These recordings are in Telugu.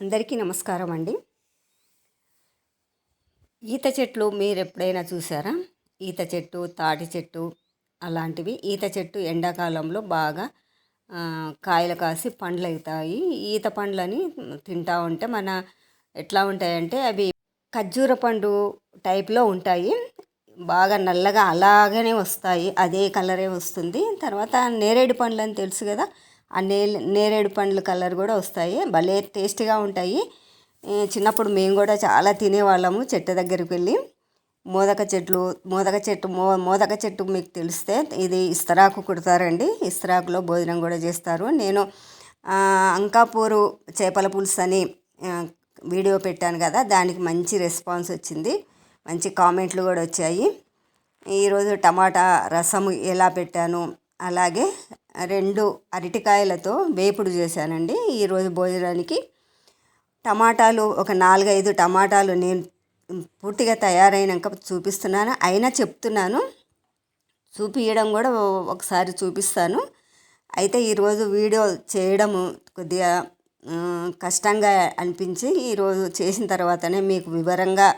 అందరికీ నమస్కారం అండి. ఈత చెట్లు మీరు ఎప్పుడైనా చూసారా? ఈత చెట్టు తాటి చెట్టు అలాంటివి. ఈత చెట్టు ఎండాకాలంలో బాగా కాయలు కాసి పండ్లు అవుతాయి ఈత పండ్లని తింటా ఉంటే మన ఎట్లా ఉంటాయంటే అవి ఖర్జూర పండు టైప్లో ఉంటాయి. బాగా నల్లగా అలాగనే వస్తాయి. అదే కలరే వస్తుంది. తర్వాత నేరేడు పండ్లు అని తెలుసు కదా? ఆ నే నేరేడు పండ్ల కలర్ కూడా వస్తాయి. భలే టేస్ట్గా ఉంటాయి. చిన్నప్పుడు మేము కూడా చాలా తినేవాళ్ళము చెట్టు దగ్గరికి వెళ్ళి. మోదక చెట్లు మోదక చెట్టు మో మోదక చెట్టు మీకు తెలిస్తే ఇది ఇస్తరాకు కుడతారండి. ఇస్తరాకులో భోజనం కూడా చేస్తారు. నేను అంకాపూరు చేపల పులుసు అని వీడియో పెట్టాను కదా దానికి మంచి రెస్పాన్స్ వచ్చింది. మంచి కామెంట్లు కూడా వచ్చాయి. ఈరోజు టమాటా రసము ఎలా పెట్టాను అలాగే రెండు అరటికాయలతో వేపుడు చేశానండి. ఈరోజు భోజనానికి టమాటాలు ఒక నాలుగైదు టమాటాలు నేను పూర్తిగా తయారైనాక చూపిస్తున్నాను. అయినా చెప్తున్నాను. చూపించడం కూడా ఒకసారి చూపిస్తాను. అయితే ఈరోజు వీడియో చేయడము కొద్దిగా కష్టంగా అనిపించి ఈరోజు చేసిన తర్వాతనే మీకు వివరంగా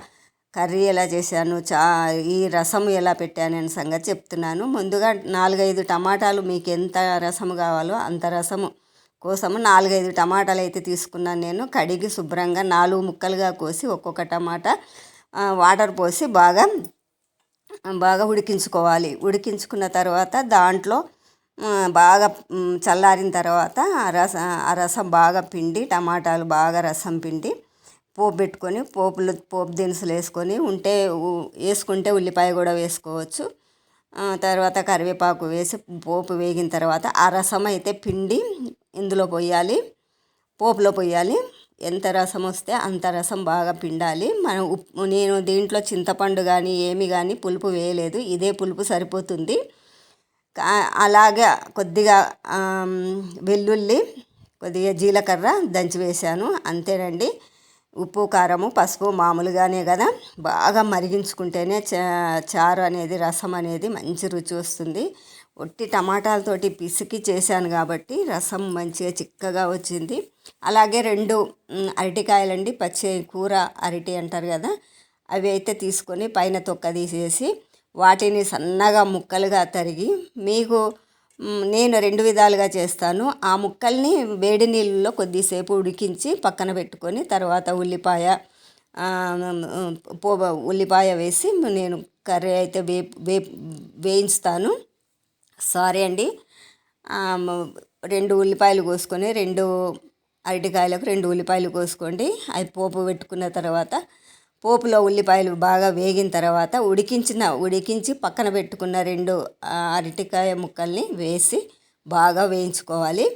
కర్రీ ఎలా చేశాను చా ఈ రసము ఎలా పెట్టాను అనే సంగతి చెప్తున్నాను. ముందుగా నాలుగైదు టమాటాలు మీకు ఎంత రసం కావాలో అంత రసము కోసము నాలుగైదు టమాటాలు అయితే తీసుకున్నాను నేను. కడిగి శుభ్రంగా నాలుగు ముక్కలుగా కోసి ఒక్కొక్క టమాటా వాటర్ పోసి బాగా బాగా ఉడికించుకోవాలి. ఉడికించుకున్న తర్వాత దాంట్లో బాగా చల్లారిన తర్వాత ఆ రస ఆ రసం బాగా పిండి టమాటాలు బాగా రసం పిండి పోపు పెట్టుకొని పోపులు పోపు దినుసులు వేసుకొని ఉంటే వేసుకుంటే ఉల్లిపాయ కూడా వేసుకోవచ్చు. తర్వాత కరివేపాకు వేసి పోపు వేగిన తర్వాత ఆ రసం అయితే పిండి ఇందులో పోయాలి పోపులో పోయాలి. ఎంత రసం వస్తే అంత రసం బాగా పిండాలి. మనం ఉప్పు నేను దీంట్లో చింతపండు కానీ ఏమి కానీ పులుపు వేయలేదు. ఇదే పులుపు సరిపోతుంది. అలాగే కొద్దిగా వెల్లుల్లి కొద్దిగా జీలకర్ర దంచి వేశాను. అంతేనండి. ఉప్పు కారము పసుపు మామూలుగానే కదా. బాగా మరిగించుకుంటేనే చారు అనేది రసం అనేది మంచి రుచి వస్తుంది. ఒట్టి టమాటాలతోటి పిసికి చేశాను కాబట్టి రసం మంచిగా చిక్కగా వచ్చింది. అలాగే రెండు అరటికాయలండి పచ్చి కూర అరటి అంటారు కదా. అవి అయితే తీసుకొని పైన తొక్క తీసేసి వాటిని సన్నగా ముక్కలుగా తరిగి మీకు నేను రెండు విధాలుగా చేస్తాను. ఆ ముక్కల్ని వేడి నీళ్ళలో కొద్దిసేపు ఉడికించి పక్కన పెట్టుకొని తర్వాత ఉల్లిపాయ పో ఉల్లిపాయ వేసి నేను కర్రీ అయితే వే వే వేయించుతాను సారీ అండి. రెండు ఉల్లిపాయలు కోసుకొని రెండు అరటికాయలకు రెండు ఉల్లిపాయలు కోసుకోండి. అవి పోపు పెట్టుకున్న తర్వాత పోపులో ఉల్లిపాయలు బాగా వేగిన తర్వాత ఉడికించిన ఉడికించి పక్కన పెట్టుకున్న రెండు అరటికాయ ముక్కల్ని వేసి బాగా వేయించుకోవాలి.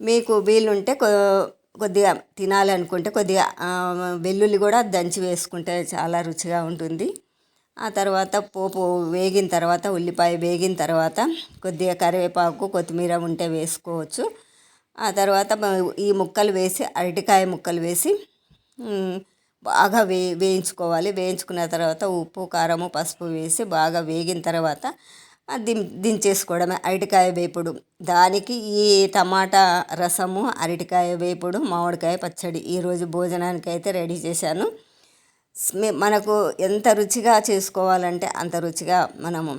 మీకు వీలుంటే కొ కొద్దిగా తినాలనుకుంటే కొద్దిగా వెల్లుల్లి కూడా దంచి వేసుకుంటే చాలా రుచిగా ఉంటుంది. ఆ తర్వాత పోపు వేగిన తర్వాత ఉల్లిపాయ వేగిన తర్వాత కొద్దిగా కరివేపాకు కొత్తిమీర ఉంటే వేసుకోవచ్చు. ఆ తర్వాత ఈ ముక్కలు వేసి అరటికాయ ముక్కలు వేసి బాగా వే వేయించుకోవాలి. వేయించుకున్న తర్వాత ఉప్పు కారము పసుపు వేసి బాగా వేగిన తర్వాత దిం దించేసుకోవడమే. అరటికాయ వేపుడు. దానికి ఈ టమాటా రసము అరటికాయ వేపుడు మామిడికాయ పచ్చడి ఈరోజు భోజనానికి అయితే రెడీ చేశాను. మనకు ఎంత రుచిగా చేసుకోవాలంటే అంత రుచిగా మనము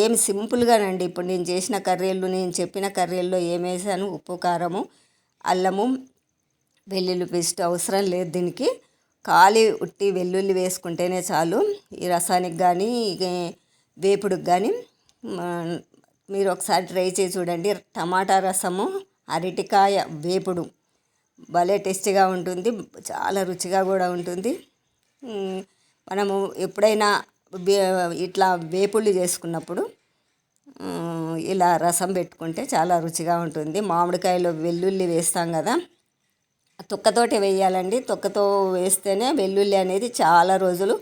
ఏం సింపుల్గానండి. ఇప్పుడు నేను చేసిన కర్రీలు నేను చెప్పిన కర్రీల్లో ఏమేసాను ఉప్పు కారము అల్లము వెల్లుల్లి పేస్ట్ అవసరం లేదు దీనికి. ఖాళీ ఉట్టి వెల్లుల్లి వేసుకుంటేనే చాలు. ఈ రసానికి కానీ వేపుడుకి కానీ మీరు ఒకసారి ట్రై చేసి చూడండి. టమాటా రసము అరటికాయ వేపుడు. భలే టేస్టీగా ఉంటుంది. చాలా రుచిగా కూడా ఉంటుంది. మనము ఎప్పుడైనా ఇట్లా వేపుళ్ళు చేసుకున్నప్పుడు ఇలా రసం పెట్టుకుంటే చాలా రుచిగా ఉంటుంది. మామిడికాయలో వెల్లుల్లి వేస్తాం కదా తొక్కతోటే వేయాలండి. తొక్కతో వేస్తేనే వెల్లుల్లి అనేది చాలా రోజులు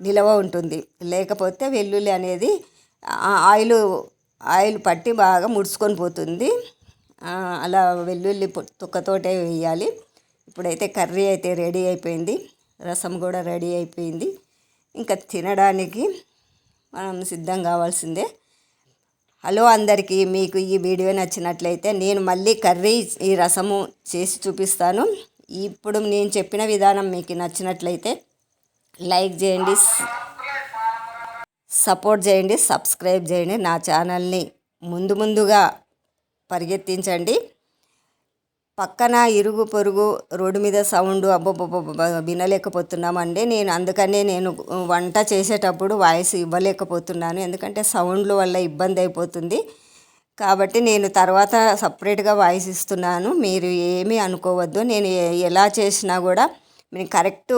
నిలవ ఉంటుంది. లేకపోతే వెల్లుల్లి అనేది ఆయిల్ ఆయిల్ పట్టి బాగా ముడుచుకొని పోతుంది. అలా వెల్లుల్లి తొక్కతోటే వేయాలి. ఇప్పుడైతే కర్రీ అయితే రెడీ అయిపోయింది. రసం కూడా రెడీ అయిపోయింది. ఇంకా తినడానికి మనం సిద్ధం కావాల్సిందే. హలో అందరికీ మీకు ఈ వీడియో నచ్చినట్లయితే నేను మళ్ళీ కర్రీ ఈ రసము చేసి చూపిస్తాను. ఇప్పుడు నేను చెప్పిన విధానం మీకు నచ్చినట్లయితే లైక్ చేయండి సపోర్ట్ చేయండి సబ్స్క్రైబ్ చేయండి నా ఛానల్ని ముందు ముందుగా పరిగెత్తించండి. పక్కన ఇరుగు పొరుగు రోడ్డు మీద సౌండ్ అబ్బబ్బబ్బ వినలేకపోతున్నామండి. నేను అందుకనే నేను వంట చేసేటప్పుడు వాయిస్ ఇవ్వలేకపోతున్నాను. ఎందుకంటే సౌండ్ల వల్ల ఇబ్బంది అయిపోతుంది. కాబట్టి నేను తర్వాత సపరేట్గా వాయిస్ ఇస్తున్నాను. మీరు ఏమీ అనుకోవద్దు. నేను ఎలా చేసినా కూడా నేను కరెక్ట్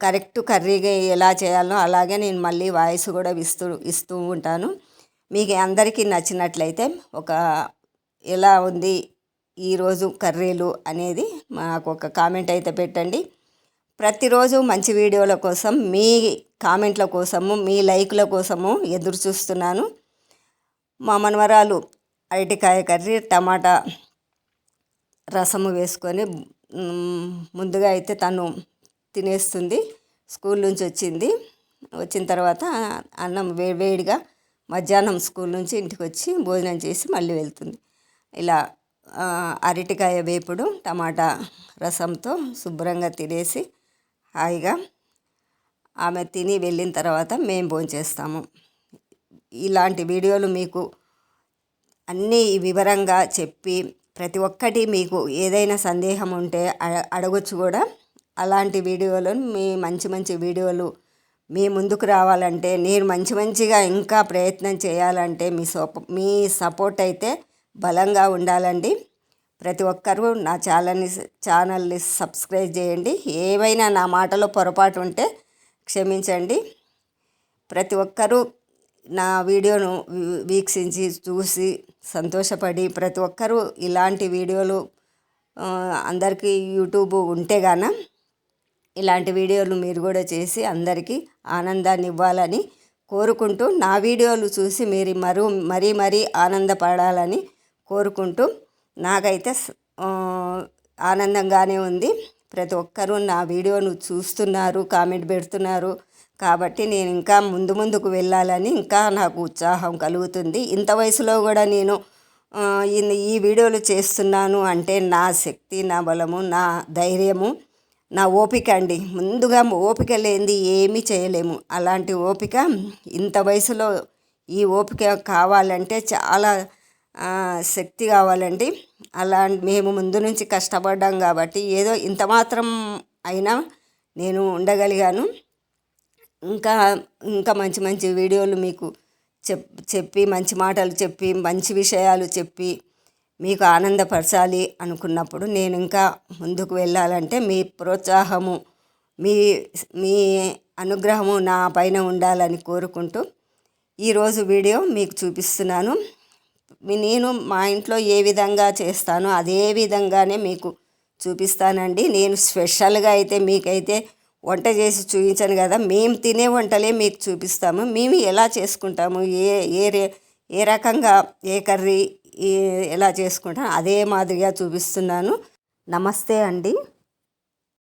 కరెక్ట్ కర్రీగా ఎలా చేయాలో అలాగే నేను మళ్ళీ వాయిస్ కూడా ఇస్తూ ఇస్తూ ఉంటాను. మీకు అందరికీ నచ్చినట్లయితే ఒక ఎలా ఉంది ఈరోజు కర్రీలు అనేది మాకు ఒక కామెంట్ అయితే పెట్టండి. ప్రతిరోజు మంచి వీడియోల కోసం మీ కామెంట్ల కోసము మీ లైక్ల కోసము ఎదురు చూస్తున్నాను. మా మనవరాలు అరటికాయ కర్రీ టమాటా రసము వేసుకొని ముందుగా అయితే తను తినేస్తుంది. స్కూల్ నుంచి వచ్చింది. వచ్చిన తర్వాత అన్నం వేడిగా మధ్యాహ్నం స్కూల్ నుంచి ఇంటికి వచ్చి భోజనం చేసి మళ్ళీ వెళ్తుంది. ఇలా అరటికాయ వేపుడు టమాటా రసంతో శుభ్రంగా తినేసి హాయిగా ఆమె తిని వెళ్ళిన తర్వాత మేము భోంచేస్తాము ఇలాంటి వీడియోలు మీకు అన్నీ వివరంగా చెప్పి ప్రతి ఒక్కటి మీకు ఏదైనా సందేహం ఉంటే అడగొచ్చు కూడా. అలాంటి వీడియోలను మీ మంచి మంచి వీడియోలు మీ ముందుకు రావాలంటే నేను మంచి మంచిగా ఇంకా ప్రయత్నం చేయాలంటే మీ సోప మీ సపోర్ట్ అయితే బలంగా ఉండాలండి. ప్రతి ఒక్కరూ నా ఛానల్ని ఛానల్ని సబ్స్క్రైబ్ చేయండి. ఏమైనా నా మాటలో పొరపాటు ఉంటే క్షమించండి. ప్రతి ఒక్కరూ నా వీడియోను వీక్షించి చూసి సంతోషపడి ప్రతి ఒక్కరూ ఇలాంటి వీడియోలు అందరికీ యూట్యూబ్ ఉంటే గాన ఇలాంటి వీడియోలు మీరు కూడా చేసి అందరికీ ఆనందాన్ని ఇవ్వాలని కోరుకుంటూ నా వీడియోలు చూసి మీరు మరో మరీ మరీ ఆనందపడాలని కోరుకుంటూ నాకైతే ఆనందంగానే ఉంది. ప్రతి ఒక్కరూ నా వీడియోను చూస్తున్నారు కామెంట్ పెడుతున్నారు. కాబట్టి నేను ఇంకా ముందు ముందుకు వెళ్ళాలని ఇంకా నాకు ఉత్సాహం కలుగుతుంది. ఇంత వయసులో కూడా నేను ఈ వీడియోలు చేస్తున్నాను అంటే నా శక్తి నా బలము నా ధైర్యము నా ఓపిక అండి. ముందుగా ఓపిక లేనిది ఏమీ చేయలేము. అలాంటి ఓపిక ఇంత వయసులో ఈ ఓపిక కావాలంటే చాలా శక్తి కావాలండి. అలా మేము ముందు నుంచి కష్టపడ్డాం కాబట్టి ఏదో ఇంత మాత్రం అయినా నేను ఉండగలిగాను. ఇంకా ఇంకా మంచి మంచి వీడియోలు మీకు చెప్ చెప్పి మంచి మాటలు చెప్పి మంచి విషయాలు చెప్పి మీకు ఆనందపరచాలి అనుకున్నప్పుడు నేను ఇంకా ముందుకు వెళ్ళాలంటే మీ ప్రోత్సాహము మీ మీ అనుగ్రహము నా పైన ఉండాలని కోరుకుంటూ ఈరోజు వీడియో మీకు చూపిస్తున్నాను. నేను మా ఇంట్లో ఏ విధంగా చేస్తానో అదే విధంగానే మీకు చూపిస్తానండి. నేను స్పెషల్గా అయితే మీకైతే వంట చేసి చూపించాను కదా మేము తినే వంటలే మీకు చూపిస్తాము. మేము ఎలా చేసుకుంటాము ఏ ఏ రే ఏ రకంగా ఏ కర్రీ ఎలా చేసుకుంటాం అదే మాదిరిగా చూపిస్తున్నాను. నమస్తే అండి.